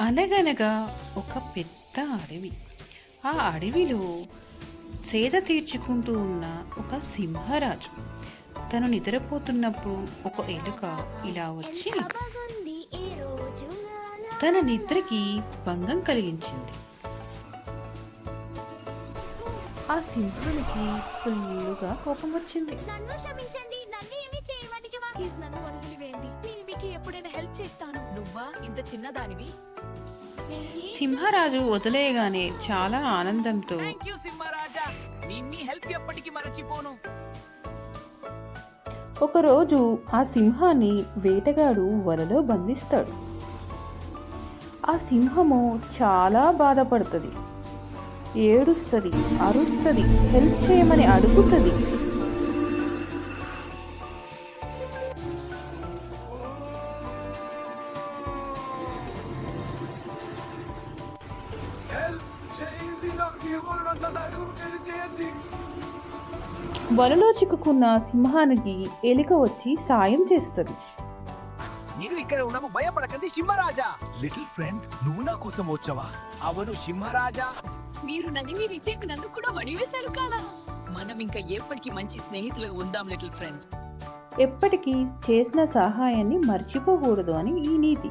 అనగనగా ఒక పెద్ద అడవి. ఆ అడవిలో సేద తీర్చుకుంటూ ఉన్న ఒక సింహరాజు తను నిద్రపోతున్నప్పుడు ఒక ఎలుక ఇలా వచ్చి తన నిద్రకి భంగం కలిగించింది. ఆ సింహానికి ఫుల్లుగా కోపం వచ్చింది. నన్ను క్షమించండి నన్ను నన్ను వదిలివేయండి. నేను మీకు ఎప్పుడైనా హెల్ప్ చేస్తాను. నువ్వా? ఇంత చిన్నదానివి? సింహరాజు వదిలేయగానే చాలా ఆనందంతో ఒకరోజు ఆ సింహాన్ని వేటగాడు వలలో బంధిస్తాడు. ఆ సింహము చాలా బాధపడుతుంది. ఏడుస్తుంది అరుస్తుంది హెల్ప్ చేయమని అడుగుతుంది. వలలో చిక్కుకున్న సింహానికి ఎలుక వచ్చి సాయం చేస్తుంది. మీరు ఇక్కడ ఉండము భయపడకండి సింహరాజా. లిటిల్ ఫ్రెండ్ నువ్వు నా కోసం వచ్చావా? అవును సింహరాజా. మీరు నన్ను మీ విజయకు నన్ను కూడా వడివేశారు కాదా? మనం ఇంకా ఎప్పటికీ మంచి స్నేహితులుగా ఉందాం లిటిల్ ఫ్రెండ్. ఎప్పటికీ చేసిన సహాయాన్ని మర్చిపోకూడదు అని ఈ నీతి.